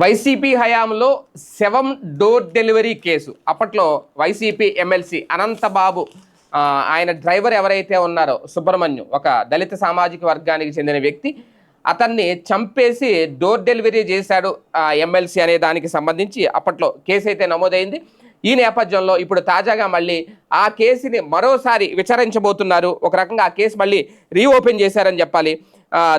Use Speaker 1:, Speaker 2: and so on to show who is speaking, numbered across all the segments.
Speaker 1: YCP హయాంలో శవం door delivery case. అప్పట్లో వైసీపీ ఎమ్మెల్సీ అనంతబాబు ఆయన డ్రైవర్ ఎవరైతే ఉన్నారో సుబ్రహ్మణ్యం ఒక దళిత సామాజిక వర్గానికి చెందిన వ్యక్తి అతన్ని చంపేసి డోర్ డెలివరీ చేశాడు ఎమ్మెల్సీ అనే దానికి సంబంధించి అప్పట్లో కేసు అయితే నమోదైంది. ఈ నేపథ్యంలో ఇప్పుడు తాజాగా మళ్ళీ ఆ కేసుని మరోసారి విచారించబోతున్నారు. ఒక రకంగా ఆ కేసు మళ్ళీ రీఓపెన్ చేశారని చెప్పాలి.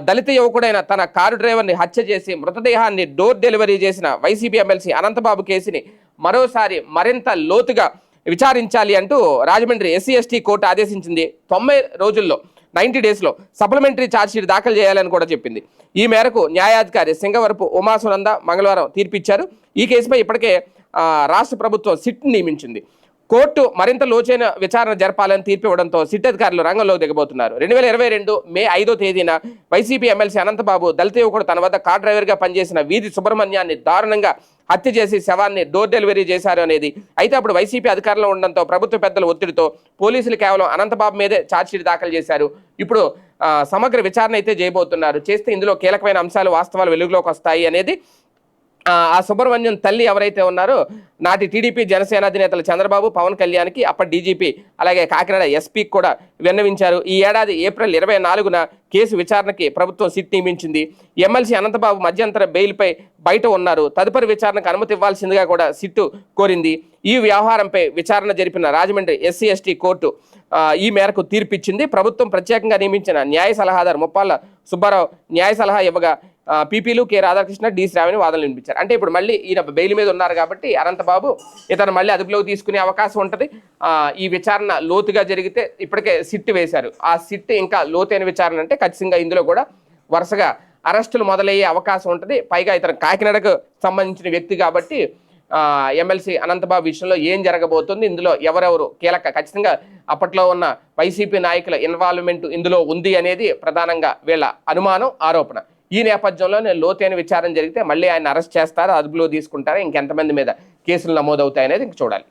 Speaker 1: దళిత యువకుడైన తన కారు డ్రైవర్ని హత్య చేసి మృతదేహాన్ని డోర్ డెలివరీ చేసిన వైసీపీ ఎమ్మెల్సీ అనంతబాబు కేసుని మరోసారి మరింత లోతుగా విచారించాలి అంటూ రాజమండ్రి ఎస్సీ ఎస్టీ కోర్టు ఆదేశించింది. తొంభై రోజుల్లో నైంటీ డేస్లో సప్లిమెంటరీ ఛార్జ్షీట్ దాఖలు చేయాలని కూడా చెప్పింది. ఈ మేరకు న్యాయాధికారి సింగవరపు ఉమాసునంద మంగళవారం తీర్పిచ్చారు. ఈ కేసుపై ఇప్పటికే రాష్ట్ర ప్రభుత్వం సిట్ నియమించింది. కోర్టు మరింత లోచైన విచారణ జరపాలని తీర్పు ఇవ్వడంతో సిట్ అధికారులు రంగంలోకి దిగబోతున్నారు. రెండు వేల ఇరవై రెండు మే ఐదో తేదీన వైసీపీ ఎమ్మెల్సీ అనంతబాబు దళిత యువకుడు తన వద్ద కార్ డ్రైవర్గా పనిచేసిన వీధి సుబ్రహ్మణ్యాన్ని దారుణంగా హత్య చేసి శవాన్ని డోర్ డెలివరీ చేశారు అనేది. అయితే అప్పుడు వైసీపీ అధికారంలో ఉండడంతో ప్రభుత్వ పెద్దల ఒత్తిడితో పోలీసులు కేవలం అనంతబాబు మీదే ఛార్జ్షీట్ దాఖలు చేశారు. ఇప్పుడు సమగ్ర విచారణ అయితే చేయబోతున్నారు. చేస్తే ఇందులో కీలకమైన అంశాలు వాస్తవాలు వెలుగులోకి వస్తాయి అనేది ఆ సుబ్రహ్మణ్యం తల్లి ఎవరైతే ఉన్నారో నాటి టీడీపీ జనసేన అధినేతలు చంద్రబాబు పవన్ కళ్యాణ్కి అప్పటి డీజీపీ అలాగే కాకినాడ ఎస్పీకి కూడా విన్నవించారు. ఈ ఏడాది ఏప్రిల్ ఇరవై నాలుగున కేసు విచారణకి ప్రభుత్వం సిట్ నియమించింది. ఎమ్మెల్సీ అనంతబాబు మధ్యంతర బెయిల్పై బయట ఉన్నారు. తదుపరి విచారణకు అనుమతి ఇవ్వాల్సిందిగా కూడా సిట్టు కోరింది. ఈ వ్యవహారంపై విచారణ జరిపిన రాజమండ్రి ఎస్సీ ఎస్టీ కోర్టు ఈ మేరకు తీర్పిచ్చింది. ప్రభుత్వం ప్రత్యేకంగా నియమించిన న్యాయ సలహాదారు ముప్పాళ్ళ సుబ్బారావు న్యాయ సలహా ఇవ్వగా పీపీలు కె రాధాకృష్ణ డి శ్రావణి వాదనలు వినిపించారు. అంటే ఇప్పుడు మళ్ళీ ఈయన బెయిల్ మీద ఉన్నారు కాబట్టి అనంతబాబు ఇతను మళ్ళీ అదుపులోకి తీసుకునే అవకాశం ఉంటుంది. ఈ విచారణ లోతుగా జరిగితే ఇప్పటికే సిట్ వేశారు. ఆ సిట్ ఇంకా లోతైన విచారణ అంటే ఖచ్చితంగా ఇందులో కూడా వరుసగా అరెస్టులు మొదలయ్యే అవకాశం ఉంటుంది. పైగా ఇతను కాకినాడకు సంబంధించిన వ్యక్తి కాబట్టి ఎమ్మెల్సీ అనంతబాబు విషయంలో ఏం జరగబోతుంది? ఇందులో ఎవరెవరు కీలక ఖచ్చితంగా అప్పట్లో ఉన్న వైసీపీ నాయకుల ఇన్వాల్వ్మెంట్ ఇందులో ఉంది అనేది ప్రధానంగా వీళ్ళ అనుమానం ఆరోపణ. ఈ నేపథ్యంలో నేను లోతైన విచారణ జరిగితే మళ్ళీ ఆయన అరెస్ట్ చేస్తారా? అదుపులో తీసుకుంటారా? ఇంకెంతమంది మీద కేసులు నమోదవుతాయనేది ఇంక చూడాలి.